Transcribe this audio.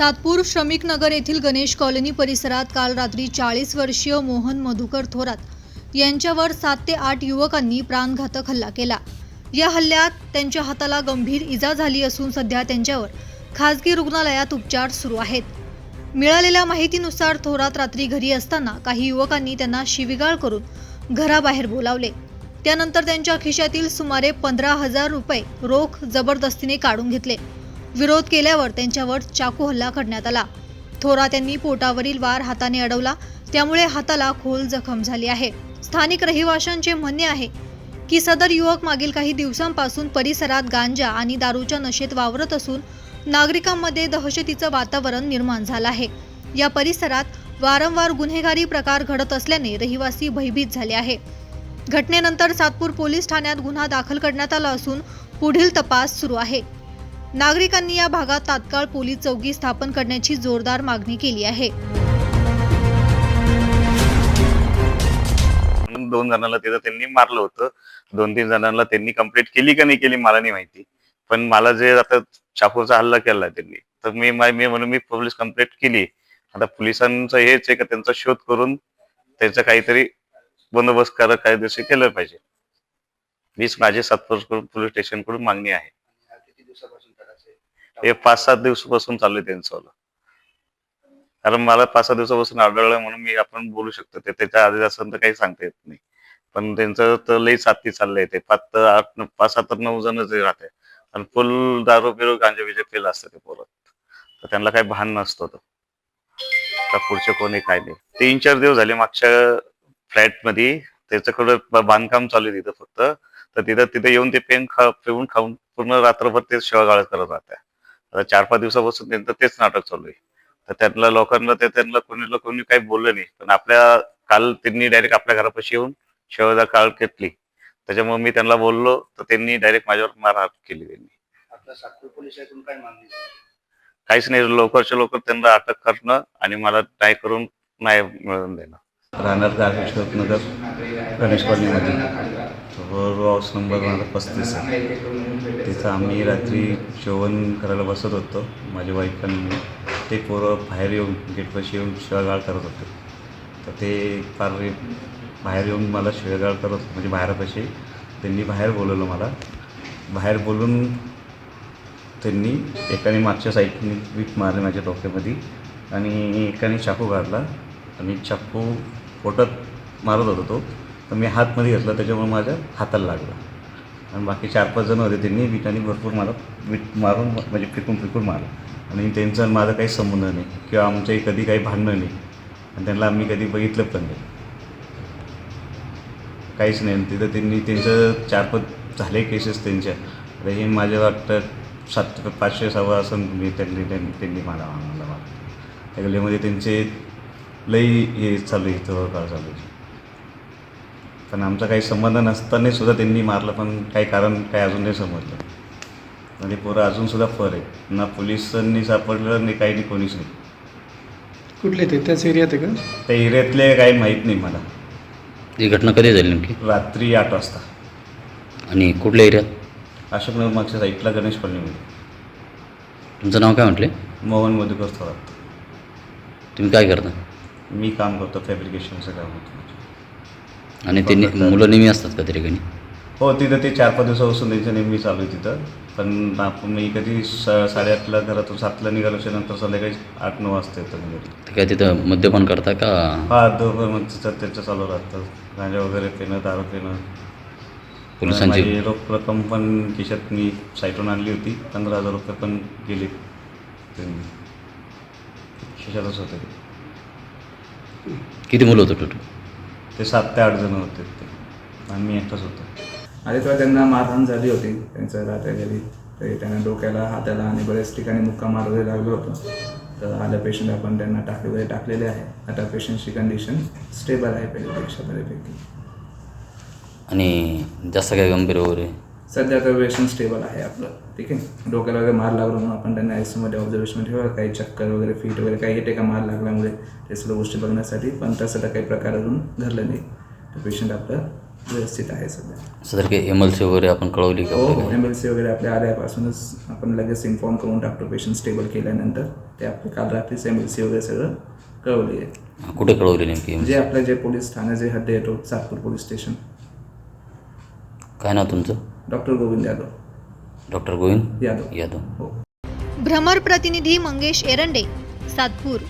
सातपूर श्रमिक नगर येथील गणेश कॉलनी परिसरात काल रात्री चाळीस वर्षीय मोहन मधुकर थोरात यांच्यावर सात ते आठ युवकांनी प्राणघातक हल्ला केला. या हल्ल्यात त्यांच्या हाताला गंभीर इजा झाली असून सध्या त्यांच्यावर खासगी रुग्णालयात उपचार सुरू आहेत. मिळालेल्या माहितीनुसार थोरात रात्री घरी असताना काही युवकांनी त्यांना शिविगाळ करून घराबाहेर बोलावले. त्यानंतर त्यांच्या खिशातील सुमारे पंधरा हजार रुपये रोख जबरदस्तीने काढून घेतले. विरोध केल्यावर त्यांच्यावर चाकू हल्ला करण्यात आला. थोरात यांनी पोटावरील वार हाताने अडवला त्यामुळे हाताला खोल जखम झाली आहे. स्थानिक रहिवाशांचे म्हणणे आहे की सदर युवक मागील काही दिवसांपासून परिसरात गांजा आणि दारूच्या नशेत वावरत असून नागरिकांमध्ये दहशतीचं वातावरण निर्माण झालं आहे. या परिसरात वारंवार गुन्हेगारी प्रकार घडत असल्याने रहिवासी भयभीत झाले आहे. घटनेनंतर सातपूर पोलीस ठाण्यात गुन्हा दाखल करण्यात आला असून पुढील तपास सुरू आहे. नागरिकांनी या भागात तात्काळ पोलीस चौकी स्थापन करण्याची जोरदार मागणी केली आहे. म्हणून दोन जणांना तिथं त्यांनी मारलं होतं. दोन तीन जणांना त्यांनी कंप्लीट केली का नाही केली मला नाही माहिती. पण मला जे आता चाकूचा हल्ला केला त्यांनी तर मी मी म्हणून मी पोलीस कंप्लेंट केली. आता पोलिसांचं हेच आहे का त्यांचा शोध करून त्याचा काहीतरी बंदोबस्त करा कायदेशीर केलं पाहिजे. मीच माझी सातपूर पोलीस स्टेशनकडून मागणी आहे किती दिवसापासून त्रास आहे हे पाच सात दिवसापासून चालू आहे त्यांचं कारण मला पाच सहा दिवसापासून आढळलं म्हणून मी आपण बोलू शकतो. ते त्याच्या आधी असं तर काही सांगता येत नाही. पण त्यांचं तर लई साथी चाललंय ते. पाच तर आठ पाच सात तर नऊ जण जे राहते. आणि फुल दारू बिरू गांजा बिजा केलं असतं ते पोरत तर त्यांना काही भान नसतं तो पुढचे कोणी काय नाही. तीन चार दिवस झाले मागच्या फ्लॅटमध्ये त्याच्याकडं बांधकाम चालू आहे तिथं फक्त. तर तिथं तिथे येऊन ते पेन खा पिऊन खाऊन पूर्ण रात्रभर ते शेवगाळ करत राहत्या. आता चार पाच दिवसापासून त्यांचं तेच नाटक चालू आहे. तर त्यातल्या लोकांना ते त्यांना कोणी कोणी काही बोललं नाही. पण आपल्या काल त्यांनी डायरेक्ट आपल्या घरापाशी येऊन शेवगा काळ घेतली. त्याच्यामुळे मी त्यांना बोललो तर त्यांनी डायरेक्ट माझ्यावर मारहाण केली त्यांनी? काहीच नाही लवकरच्या लवकर त्यांना अटक करणं आणि मला न्याय करून न्याय मिळवून देणं. राहणार नगर गणेश कॉलनीमध्ये. रोड हाऊस नंबर माझा पस्तीस आहे. तिथं आम्ही रात्री जेवण करायला बसत होतो. माझ्या वाईफ आणि मी. ते पोरं बाहेर येऊन गेटपाशी येऊन शिवागाळ करत होते. तर ते फार बाहेर येऊन मला शिवागाळ करत म्हणजे बाहेरपाशी त्यांनी बाहेर बोलवलं मला. बाहेर बोलून त्यांनी एकाने मागच्या साईडने वीट मारली माझ्या डोक्यामध्ये आणि एकाने चाकू काढला आणि चाकू पोटात मारत होता तो. तर मी हातमध्ये घेतला त्याच्यामुळे माझ्या हाताला लागला. आणि बाकी चार पाच जण होते त्यांनी विटाने भरपूर मला विट मारून म्हणजे फिकून फिकून मारलं. आणि त्यांचा माझं माझा काही संबंध नाही किंवा आमच्याही कधी काही भांडणं नाही. आणि त्यांना आम्ही कधी बघितलं पण नाही. काहीच नाही. तिथं त्यांनी त्यांचं चार पाच झाले केसेस त्यांच्या. तर हे माझ्या वाटतं सात पाचशे सव्वा असं मी त्यांनी त्यांनी त्यांनी मला आम्हाला मारलं त्या गल्लीमध्ये त्यांचे लई हे चालू आहे इथं काळ चालू आहे. पण आमचा काही संबंध नसताना सुद्धा त्यांनी मारलं पण काही कारण काही अजून नाही समजलं. म्हणजे पोरं अजूनसुद्धा फर आहे. ना पोलिसांनी सापडलं नाही काही नाही कोणीच नाही. कुठले ते? त्याच एरियात आहे का? त्या एरियातले काही माहीत नाही मला. ही घटना कधी झाली नेमकी? रात्री आठ वाजता. आणि कुठल्या एरियात? अशोकनगर मागच्या साईडला गणेश कॉलनीमध्ये. तुमचं नाव काय म्हटले? मोहन मधुकर थोरात. तुम्ही काय करता? मी काम करतो फॅब्रिकेशनचं काम होतं. आणि ते ने- मुलं नेहमी असतात का त्या ठिकाणी हो तिथं ते चार पाच दिवसापासून त्यांचं नेहमी चालू आहे तिथं. पण आपण मी कधी स साडेआठला घरातून सातला निघाल्याच्या नंतर संध्याकाळी आठ नऊ वाजता येतं मी घरी. ते काय तिथं मद्यपान करता का? हा दोघं मग तिथं त्याचं चालू राहतं गांजा वगैरे पिणं दारू पिणं. पोलिसांची माझी रोख रक्कम पण खिशात मी साईटून आणली होती. पंधरा हजार रुपये पण गेले त्यांनी. खिशातच होते. किती मुलं होतं टोटल ते सात ते आठ जण होते ते. आणि मी एकटाच होतो. आधी तेव्हा त्यांना मारहाण झाली होती. त्यांच्या राहत्या घरी तरी त्यांना डोक्याला हाताला आणि बऱ्याच ठिकाणी मुक्का मारायला लागलं होतं. तर आलं पेशंट आपण त्यांना टाकले वगैरे टाकलेले आहे. आता पेशंटची कंडिशन स्टेबल आहे पहिल्यापेक्षा बऱ्यापैकी. आणि जास्त काय गंभीर वगैरे? सध्या तर पेशंट स्टेबल आहे आपलं. ठीक आहे? डोक्याला वगैरे मार लागला म्हणून आपण त्यांना आयमध्ये ऑब्झर्वेशन ठेवा काही चक्कर वगैरे फीट वगैरे काही येते का मार लागल्यामुळे ते सर्व गोष्टी बघण्यासाठी पण तसं तर काही प्रकार अजून घडलं नाही. तर पेशंट आपलं व्यवस्थित आहे सध्या. सदर काही एम एल सी वगैरे आपण कळवली का? हो? एम एल सी वगैरे आपल्या आल्यापासूनच आपण लगेच इन्फॉर्म करून टाकतो पेशंट स्टेबल केल्यानंतर ते आपलं काल रात्रीच एम एल सी वगैरे सगळं कळवली आहे. कुठे कळवली नेमकी जे आपलं जे पोलीस ठाणे जे हद्द येतो सातपूर पोलीस स्टेशन काय नाव तुमचं? डॉक्टर गोविंद यादव. डॉक्टर गोविंद यादव. यादव. हो. भ्रमर प्रतिनिधी मंगेश एरंडे सातपूर.